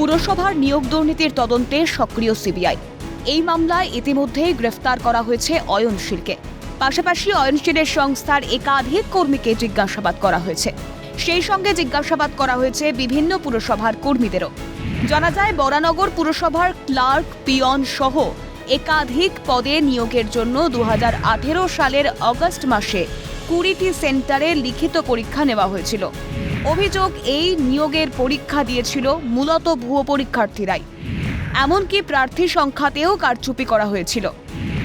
পুরসভার নিয়োগ দুর্নীতির তদন্তে সক্রিয় সিবিআই। এই মামলায় ইতিমধ্যেই গ্রেফতার করা হয়েছে অয়নশীলকে পাশাপাশি অয়নশীলের সংস্থার একাধিক কর্মীকে জিজ্ঞাসাবাদ করা হয়েছে। সেই সঙ্গে জিজ্ঞাসাবাদ করা হয়েছে বিভিন্ন পুরসভার কর্মীদেরও। জানা যায়, বরানগর পুরসভার ক্লার্ক পিয়ন সহ একাধিক পদে নিয়োগের জন্য দু হাজার আঠেরো সালের অগস্ট মাসে কুড়িটি সেন্টারে লিখিত পরীক্ষা নেওয়া হয়েছিল। অভিযোগ এই নিয়োগের পরীক্ষা দিয়েছিল মূলত ভুয়ো পরীক্ষার্থীরাই। এমনকি প্রার্থী সংখ্যাতেও কারচুপি করা হয়েছিল।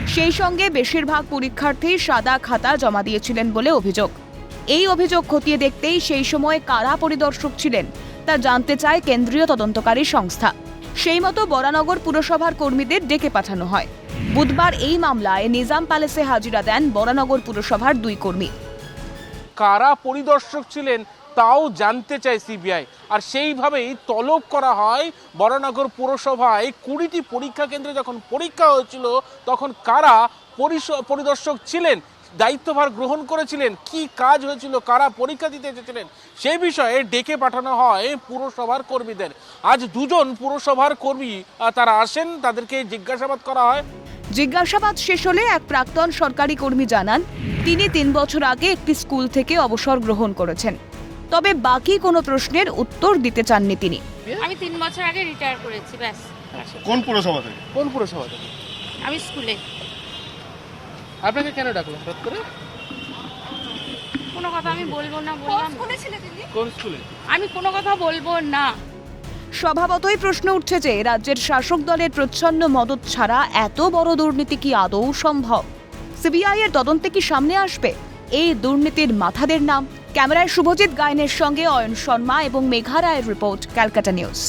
সেই সঙ্গে বেশিরভাগ পরীক্ষার্থী সাদা খাতা জমা দিয়েছিলেন বলে অভিযোগ। এই অভিযোগ খতিয়ে দেখতেই সেই সময় কারা পরিদর্শক ছিলেন তা জানতে চায় কেন্দ্রীয় তদন্তকারী সংস্থা। সেই মতো বরানগর পুরসভার কর্মীদের ডেকে পাঠানো হয়। বুধবার এই মামলায় নিজাম প্যালেসে হাজিরা দেন বরানগর পুরসভার দুই কর্মী। কারা পরিদর্শক ছিলেন তাও জানতে চায় সিবিআই। আর সেইভাবেই তলব করা হয় বরানগর পুরসভায়। কুড়িটি পরীক্ষা কেন্দ্রে যখন পরীক্ষা হয়েছিল, তখন কারা পরিদর্শক ছিলেন, দায়িত্বভার গ্রহণ করেছিলেন, কি কাজ হয়েছিল, কারা পরীক্ষা দিতে এসেছিলেন সেই বিষয়ে ডেকে পাঠানো হয় পুরসভার কর্মীদের। আজ দুজন পুরসভার কর্মী তারা আসেন, তাদেরকে জিজ্ঞাসাবাদ করা হয়। জিজ্ঞাসাবাদ শেষ হলে এক প্রাক্তন সরকারি কর্মী জানান তিনি তিন বছর আগে একটি স্কুল থেকে অবসর গ্রহণ করেছেন। তবে বাকি কোনো প্রশ্নের উত্তর দিতে চাননি তিনি। আমি তিন বছর আগে রিটায়ার করেছি ব্যাস। কোন পুরসভা থেকে? কোন পুরসভা থেকে? আমি স্কুলে। আপনাকে কেন ডাকলো? হঠাৎ করে? কোনো কথা আমি বলব না বললাম। কোন স্কুলে? আমি কোনো কথা বলব না। স্বভাবতই প্রশ্ন উঠছে যে রাজ্যের শাসক দলের প্রচ্ছন্ন মদত ছাড়া এত বড় দুর্নীতি কি আদৌ সম্ভব? সিবিআই এর তদন্তে কি সামনে আসবে? এই দুর্নীতির মাথাদের নাম। ক্যামেরায় শুভজিৎ গায়নের সঙ্গে অয়ন শর্মা এবং মেঘা রায়ের রিপোর্ট, ক্যালকাটা নিউজ।